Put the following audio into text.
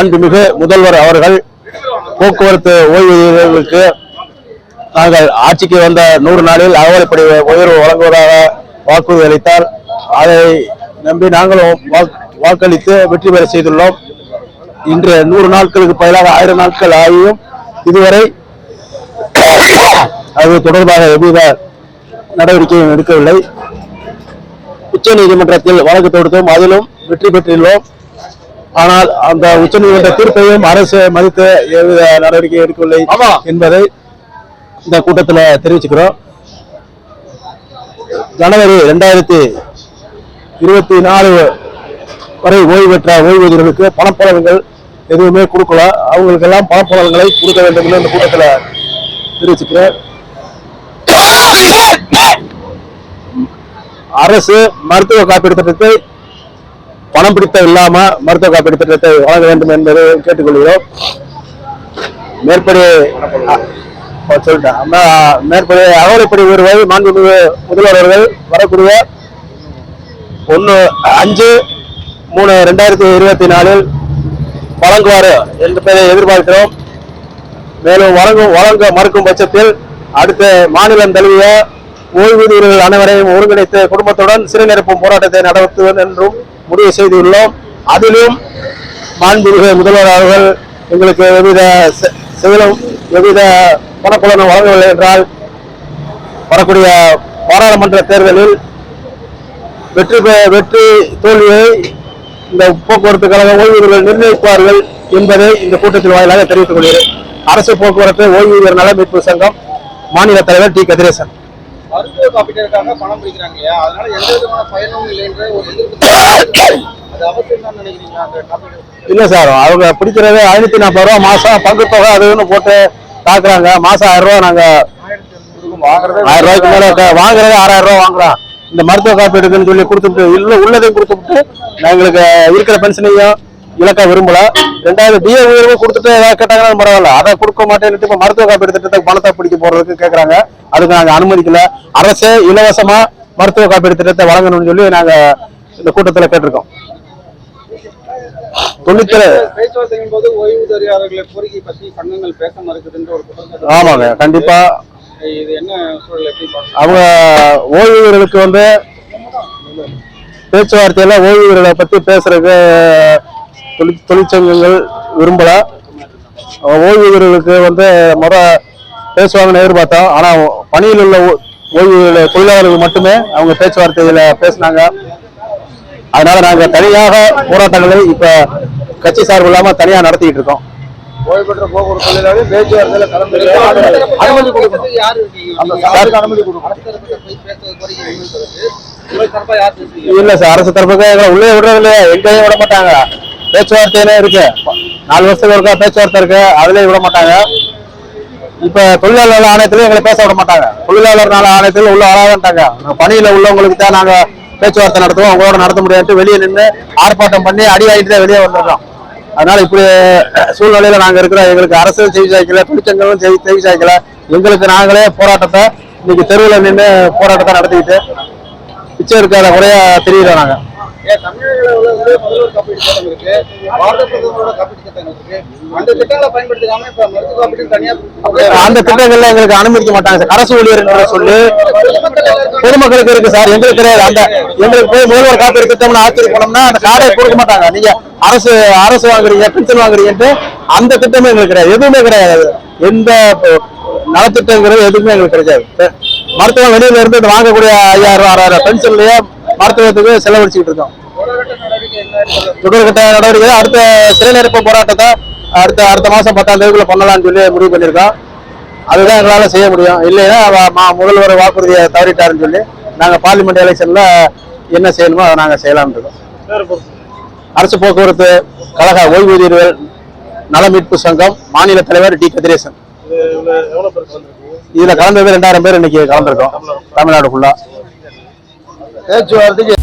மாண்புமிகு முதல்வர் அவர்கள் போக்குவரத்து ஓய்வூதியர்களுக்கு நாங்கள் ஆட்சிக்கு வந்த நூறு நாளில் அகவலைப்படி உயர்வு வழங்குவதாக வாக்குறுதி அளித்தார். அதை நம்பி நாங்களும் வாக்களித்து வெற்றி பெற செய்துள்ளோம். இன்று நூறு நாட்களுக்கு பதிலாக ஆயிரம் நாட்கள் ஆகியும். இதுவரை அது தொடர்பாக எவ்வித நடவடிக்கையும் எடுக்கவில்லை. உச்ச நீதிமன்றத்தில் வழக்கு தொடுத்தோம். அதிலும் வெற்றி பெற்றுள்ளோம். ஆனால் அந்த உச்சநீதிமன்ற தீர்ப்பையும் அரசு மதித்து எவ்வித நடவடிக்கை எடுக்கவில்லை என்பதை இந்த கூட்டத்தில் தெரிவிச்சுக்கிறோம். ஜனவரி ரெண்டாயிரத்தி இருபத்தி நாலு வரை ஓய்வு பெற்ற ஓய்வூதியர்களுக்கு பணப்பலன்கள் எதுவுமே கொடுக்கல. அவங்களுக்கெல்லாம் பணப்பலன்களை கொடுக்க வேண்டும் என்று இந்த கூட்டத்தில் தெரிவிச்சுக்கிறேன் அரசு மருத்துவ காப்பீடு திட்டத்தை பணம் பிடித்த இல்லாம மருத்துவ காப்பீடு திட்டத்தை வழங்க வேண்டும் என்பதை கேட்டுக்கொள்கிறோம். மேற்படி சொல்லிட்டேன். மேற்படி அகவலைப்படி உயர்வை மாண்புமிகு முதல்வர் அவர்கள் வரக்கூடிய ஒன்று அஞ்சு மூணு ரெண்டாயிரத்தி இருபத்தி நாலில் வழங்குவார் என்று பெயரை எதிர்பார்க்கிறோம். மேலும் வழங்கும் வழங்க மறுக்கும் பட்சத்தில் அடுத்த மாநிலம் தழுவிய ஓய்வூதியர்கள் அனைவரையும் ஒருங்கிணைத்து குடும்பத்துடன் சிறுநிரப்பும் போராட்டத்தை நடத்துவது என்றும் முடிவு செய்துள்ளோம். அதிலும் மாண்புமிகு முதல்வர் அவர்கள் எங்களுக்கு எவ்வித செ- செயலும் எவ்வித பணப்புலனும் வழங்கவில்லை என்றால் வரக்கூடிய பாராளுமன்ற தேர்தலில் வெற்றி வெற்றி தோல்வியை இந்த போக்குவரத்து கழக ஓய்வூதியர்கள் நிர்ணயிப்பார்கள் என்பதை இந்த கூட்டத்தில் வாயிலாக தெரிவித்துக் கொள்கிறேன். அரசு போக்குவரத்து ஓய்வூதியர் நல மீட்பு சங்கம் மாநில தலைவர் டி. கதிரேசன். மருத்துவ காப்பீட்டிற்காக பணம் பிடிக்கிறாங்க இல்லையா? அதனால எந்த விதமான பயனும் இல்லை என்ற ஒரு இல்ல சார் அவங்க பிடிக்கிறது ஐநூத்தி நாற்பது ரூபா மாசம் பங்கு தொகை அது இதுன்னு போட்டு தாக்குறாங்க. மாசம் ஆயிரம் ரூபா நாங்க வாங்குறதே ஆயிரம் ரூபாய்க்கு மேல வாங்குறதே ஆறாயிரம் ரூபாய் வாங்குறோம் இந்த மருத்துவ காப்பீடுக்குன்னு சொல்லி கொடுத்துட்டு இல்ல உள்ளதையும் கொடுத்துட்டு எங்களுக்கு இருக்கிற பென்ஷனையும் இழக்க விரும்பல. ரெண்டாவது பிஏ உயர்வு கொடுத்துட்டு ஏதாவது கேட்டாங்கன்னா பரவாயில்ல. அதை கொடுக்க மாட்டேன்னுட்டு இப்ப மருத்துவ காப்பீடு திட்டத்துக்கு பணத்தை பிடிக்க போறதுக்கு கேக்குறாங்க. அதுக்கு நாங்க அனுமதிக்கல. அரசே இலவசமா மருத்துவ காப்பீடு திட்டத்தை வழங்கணும்னு சொல்லி நாங்க இந்த கூட்டத்துல கேட்டிருக்கோம். ஆமாங்க கண்டிப்பா. அவங்க ஓய்வூதியர்களுக்கு வந்து பேச்சுவார்த்தையில ஓய்வூதியர்களை பத்தி பேசுறதுக்கு தொழிற் தொழிற்சங்கங்கள் விரும்பல. ஓய்வூதியர்களுக்கு வந்து முறை பேசுவாங்கன்னு எதிர்பார்த்தோம். ஆனா பணியில் உள்ள ஓ- ஓய்வூதிய தொழிலாளர்கள் மட்டுமே அவங்க பேச்சுவார்த்தையில பேசினாங்க. அதனால நாங்க தனியாக போராட்டங்களை இப்ப கட்சி சார்பு இல்லாம தனியா நடத்திட்டு இருக்கோம். ஓய்வு பெற்ற போக்குவரத்து தொழிலாளி பேச்சுவார்த்தையில கலந்து அனுமதி கொடுக்கணும். அனுமதி கொடுக்கணும். இல்ல சார் அரசு தரப்புக்கு எங்களை உள்ளே விடுறது இல்லையா எங்கேயும் விட மாட்டாங்க. பேச்சுவார்த்தையில இருக்கு. நாலு வருஷத்துக்கு ஒருக்கா பேச்சுவார்த்தை இருக்கு. அதுலேயே விட மாட்டாங்க. இப்ப தொழிலாளர் ஆணையத்திலயும் எங்களை பேச விட மாட்டாங்க. தொழிலாளர் நல ஆணையத்தில் உள்ள வராதுன்ட்டாங்க பணியில உள்ளவங்களுக்கு தான் நாங்க பேச்சுவார்த்தை நடத்துவோம். அவங்களோட நடத்த முடியாது வெளியே நின்று ஆர்ப்பாட்டம் பண்ணி அடி ஆகிட்டு தான் வெளியே வந்துடுறோம். அதனால இப்படி சூழ்நிலையில நாங்க இருக்கிறோம். எங்களுக்கு அரசு செய்தி சாய்க்கல தொழிற்சங்கங்களும் செய்தி செய்தி சாய்க்கல. எங்களுக்கு நாங்களே போராட்டத்தை இன்னைக்கு தெருவில் நின்று போராட்டத்தை நடத்திக்கிட்டு பிச்சை இருக்காத குறையா தெரியல நாங்கள் அந்த திட்டங்கள்ல எங்களுக்கு அனுமதிக்க மாட்டாங்க சார். அரசு ஊழியர் சொல்லி. பொதுமக்களுக்கு இருக்கு சார். எங்களுக்கு கிடையாது. அந்த எங்களுக்கு போய் முதல்வர் காப்பீடு திட்டம்னு ஆச்சரிய போனோம்னா அந்த கார்டை கொடுக்க மாட்டாங்க. நீங்க அரசு அரசு வாங்குறீங்க பென்ஷன் வாங்குறீங்கன்ட்டு அந்த திட்டமே எங்களுக்கு கிடையாது. எதுவுமே கிடையாது. எந்த நலத்திட்டங்கிறது எதுவுமே எங்களுக்கு கிடையாது. மருத்துவம் வெளியில இருந்து இந்த வாங்கக்கூடிய ஐயாயிரம் ரூபாய் ஆறாயிரம் பென்ஷன்லயே மருத்துவத்துக்கு செலவழிச்சுக்கிட்டு இருக்கோம். தொடர்கட்ட நடவடிக்கை அடுத்த சிறைநிரப்பு போராட்டத்தை அடுத்த அடுத்த மாசம் பத்தாம் தேதிக்குள்ள பண்ணலாம்னு சொல்லி முடிவு பண்ணியிருக்கோம். அதுதான் எங்களால செய்ய முடியும். இல்லைன்னா முதல்வர் வாக்குறுதியை தவறிட்டாருன்னு சொல்லி நாங்க பார்லிமெண்ட் எலெக்ஷன்ல என்ன செய்யணுமோ அதை நாங்க செய்யலாம்னு இருக்கோம். அரசு போக்குவரத்து கழக ஓய்வூதியர்கள் நல மீட்பு சங்கம் மாநில தலைவர் டி. கதிரேசன். இதுல கலந்தது ரெண்டாயிரம் பேர் இன்னைக்கு கலந்துருக்கோம். தமிழ்நாடு ஃபுல்லா பேச்சுவார்த்தைக்கு